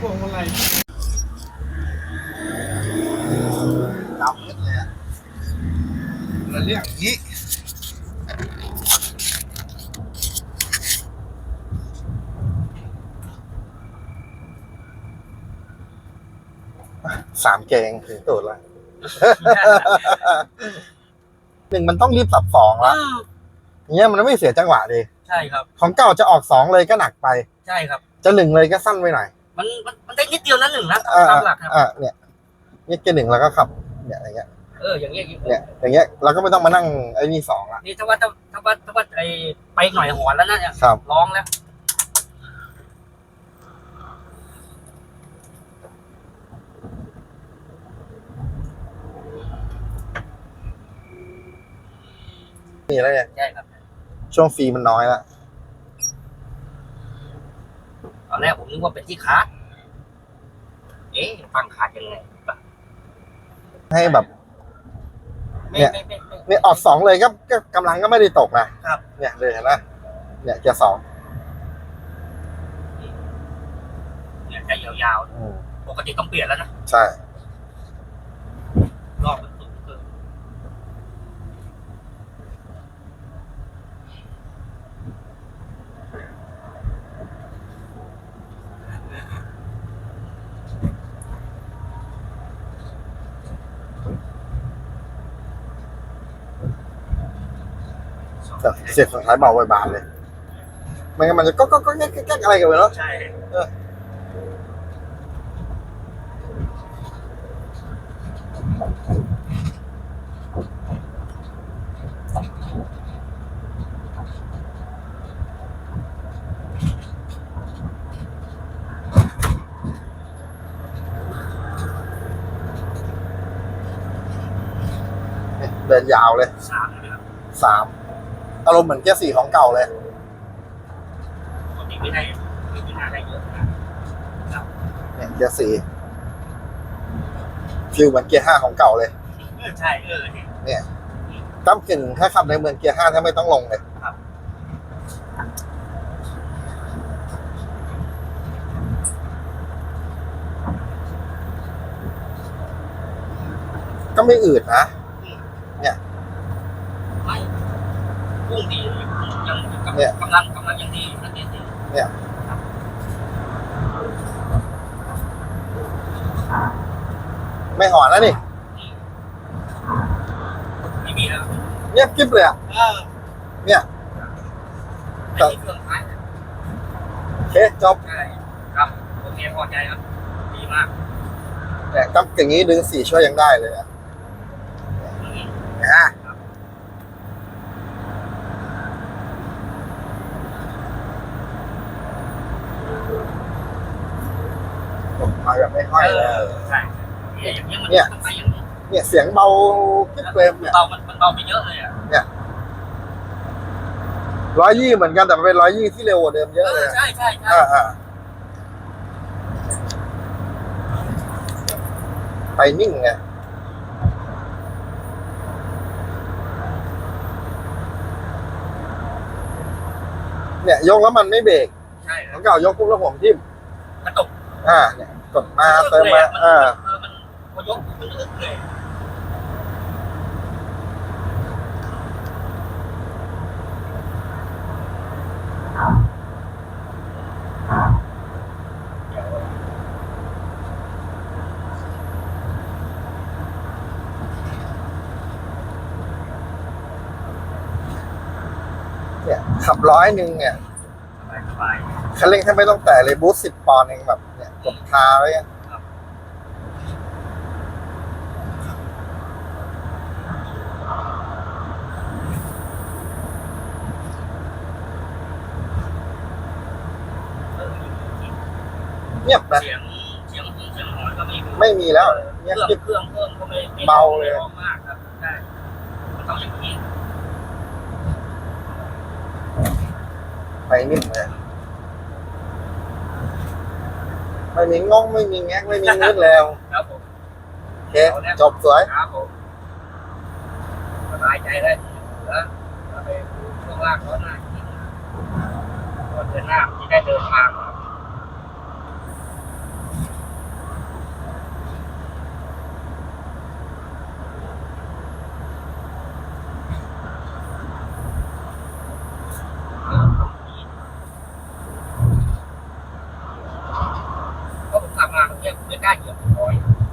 พวงมาลัยดำมืดเลยอะเราเรียกอย่งนี้สามแกงถึงตูดละ หนึ่งมันต้องรีบสับสองละเนี้ยมันไม่เสียจังหวะดี ใช่ครับ ของเก่าจะออกสองเลยก็หนักไป ใช่ครับ จะหนึ่งเลยก็สั้นไปหน่อย มันมันมันได้นิดเดียวนะหนึ่งนะอ่าตามหลักครับอ่าเนี่ยนี่เกียร์หนึ่งแล้วก็ขับ เนี่ยอย่างเงี้ยเอออย่างเงี้ยเนี่ยอย่างเงี้ยเราก็ไม่ต้องมานั่งไอ้นี่สองละนี่ถ้าว่าถ้าถ้าว่าถ้าว่าไอไปหน่อยหอนแล้วนะเนี่ยครับ ร้องแล้วนี่แล้วเนี่ย ใช่ครับช่วงฟรีมันน้อยละ ตอ นแรกผมนึกว่าเป็นที่คาร์ดเอ๊ะฟังคาร์ดยังไงให้แบบ ไม่เนี่ย ไม่ไม่ไม่ เนี่ยออกสองเลยก็ก็กำลังก็ไม่ได้ตกนะครับ เนี่ยเลยเห็นไหมเนี่ยเกียร์สองเนี่ยใจยาวอืมๆ ปกติต้องเปลี่ยนแล้วนะ ใช่ รอบมันสูงเกิน แต่ เสียงสุดท้ายเบาไปบานเลยไม่งั้นมันจะก็ก็ก็แก๊กแก๊กอะไรกันไปเนาะใช่เนี่ยเดินยาวเลยสามเลยครับสาม อารมณ์เหมือนเกียร์สี่ของเก่าเลยปกติไม่ได้ไม่ได้ได้เยอะนะเนี่ยเกียร์สี่ฟิลเหมือนเกียร์ห้าของเก่าเลย เออใช่เออเนี่ยตั้มกึ่งถ้าขับในเมืองเกียร์ห้าถ้าไม่ต้องลงเลยก็ไม่อืดนะ ไม่ พุ่งดียังเนี่ยกำลังกำลังยังดีนักเรียนดีไม่หอนแล้วนี่ไม่มีแล้วเงียบกิ๊บเลยอะเออเนี่ยไอ้ที่เครื่องท้ายโอเคจบใช่ครับโอเคพอใจครับดีมากเนี่ยตั้มกึ่งนี้ดึงสี่ช่วยยังได้เลยอะอืมนะ มาแบบไม่ห้อยเลยใช่เนี่ยอย่างนี้มันเนี่ยต้องไปอย่างนี้เนี่ยเสียงเบากิ๊บเฟรมเนี่ยเบามันมันเบาไปเยอะเลยอะร้อยยี่เหมือนกันแต่มันเป็นร้อยยี่ที่เร็วกว่าเดิมเยเออะเลอยอะใช่ใช่ใช่อ่าอ่าไปนิ่งไงเนี่ยยกแล้วมันไม่เบรกใช่ของเก่ายกปุ๊บแล้วผมทิ่มกระตุกอ่าเนี่ย กดมาเติมมามันอ่าเออมันพอยกมันลึกเลยเนี่ยขับร้อยหนึ่งเนี่ยสบายสบายคันเร่งถ้าไม่ต้องแตะเลยบูสต์สิบปอนด์เองแบบ เนี่ยกดคาไว้อะเงียบนะเสียงเสียงหงเสียงหอนก็ไม่มีไม่มีแล้วเคเงียบรื่องกิ๊บ เครื่องเพิ่มก็ไม่ไม่เบาเลย ไม่ร้องมากครับใช่มันต้องอย่างนี้ไปนิ่มเลย ไม่มีงงไม่มีแงกไม่มีงืดแล้วครับผมโอเคจบสวยครับผมสบายใจเลยแล้วเราไปดูช่วงล่างรถหน้าอีกนิดนึงรถเดินหน้าที่ได้เดินทาง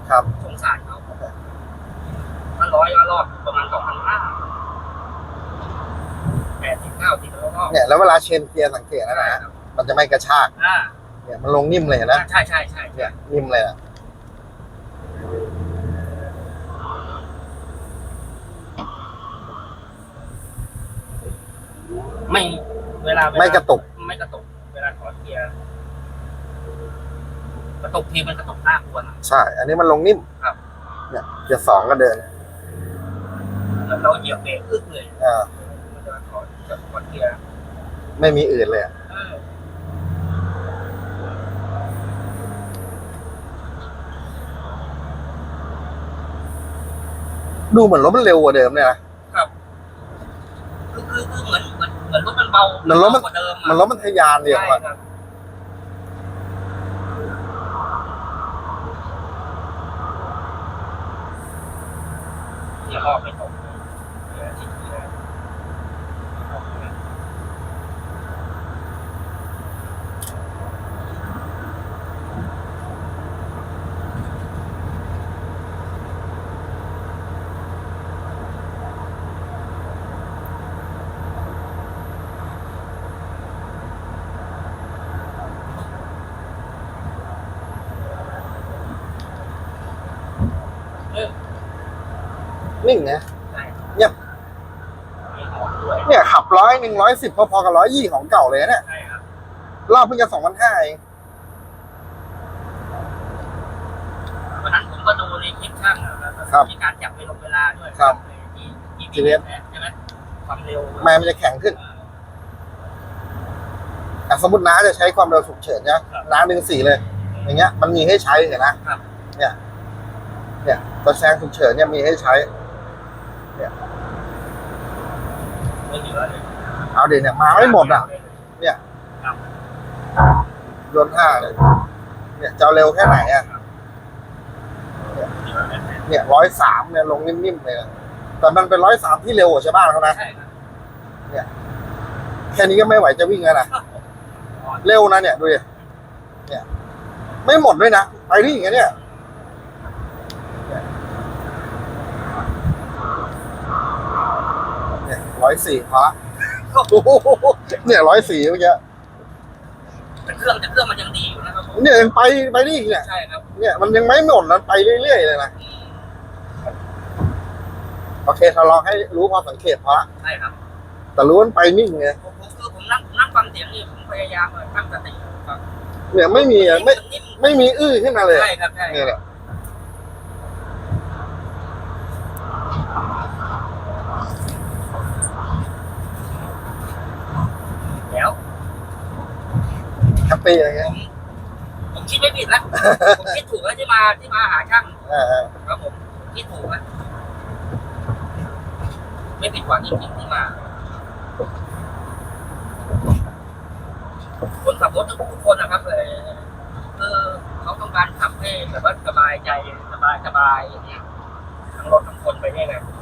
ครับ สงสารเขาถ้าร้อยละรอบประมาณสองพันห้าแปดสิบเก้าสิบละรอบเนี่ยแล้วเวลาเชนเกียสังเกตนะฮะมันจะไม่กระชากเนี่ยมันลงนิ่มเลยนะใช่ใช่ใช่เนี่ยนิ่มเลยอะไม่เวลาไม่กระตุก กระตุกทีมันกระตุกหน้ากวนอะใช่ อันนี้มันลงนิ่มครับ เนี่ยเกียร์สองก็เดินแล้วเราเหยียบเบรกอึ้งเลยอ่ามันจะถอดจะถอดเกียร์ไม่มีอื่นเลยอะเออดูเหมือนรถมันเร็วกว่าเดิมเลยนะคือคือคือเหมือนเหมือนเหมือนรถมันเบาเหมือนรถมันเบากว่าเดิมอะมันรถมันทะยานเดียวใช่อะ ครับเกียร์รอบไม่ตกเกียร์ที่เกียร์ออกเนี่ยนิ่งนะใช่เงียบมีหอมด้วยเนี่ยขับร้อยหนึ่งร้อยสิบพอๆกับร้อยยี่ของเก่าเลยนะเนี่ยใช่ครับรอบเพิ่งจะสองพันห้าเองวันนั้นผมก็ดูในคลิปช่างอะแบบครับมีการจับเวลาเวลาด้วยครับที่ที่ GPS ใช่ไหมความเร็วแม่มันจะแข็งขึ้นอะสมมติน้าจะใช้ความเร็วฉุกเฉินเนี่ยน้าดึงสี่เลย อย่างเงี้ย มันมีให้ใช้เห็นนะครับเนี่ย เนี่ยตัวแซงฉุกเฉินเนี่ยมีให้ใช้ไม่ เหลือเลยเอาเดี๋ยวเนี่ยมาไม่หมดอะครับโยนห้าเลยเนี่ยจะเอาเร็วแค่ไหนอะเนี่ยร้อยสามเนี่ยลงนิ่มๆเลยนะแต่มันเป็นร้อยสามที่เร็วกว่าชาวบ้านเขานะใช่ครับแค่นี้ก็ไม่ไหวจะวิ่งแล้วนะเร็วนะเนี่ยดูดิเนี่ย ไม่หมดด้วยนะไปที่อย่างเงี้ยเนี่ยเนี่ย ร้อยสี่พระโอ้โหเนี่ยร้อยสี่เมื่อกี้แต่เครื่องแต่เครื่องมันยังดีอยู่นะครับผมเนี่ยยังไปไปนี่อีกเนี่ย ใช่ครับเนี่ยมันยังไม่หมดนะไปเรื่อยๆเลยนะอืมโอเคถ้าลองให้รู้พอสังเกตพระใช่ครับแต่รู้มันไปนิ่งไงผมผมคือผมนั่งผมนั่งฟังเสียงนี่ผมพยายามเลยตั้งสติครับเนี่ยไม่มีอะไม่นิ่มไม่มีอื้อขึ้นมาเลย ใช่ครับใช่เนี่ยแหละ แล้ว แฮ ปปี้อะไรผเงี้ยมผมคิดไม่ผิดนะผมคิดถูกแล้วที่มาที่มาหาช่างอ่าครับผมผมคิดถูกนะไม่ผิดหวังจริงๆที่มาคนขับรถทุกคนนะครับเลยคือเขาต้องการขับให้แบบว่าสบายใจสบายสบายอย่างเงี้ยทั้งรถทั้งคนไปได้ไงผม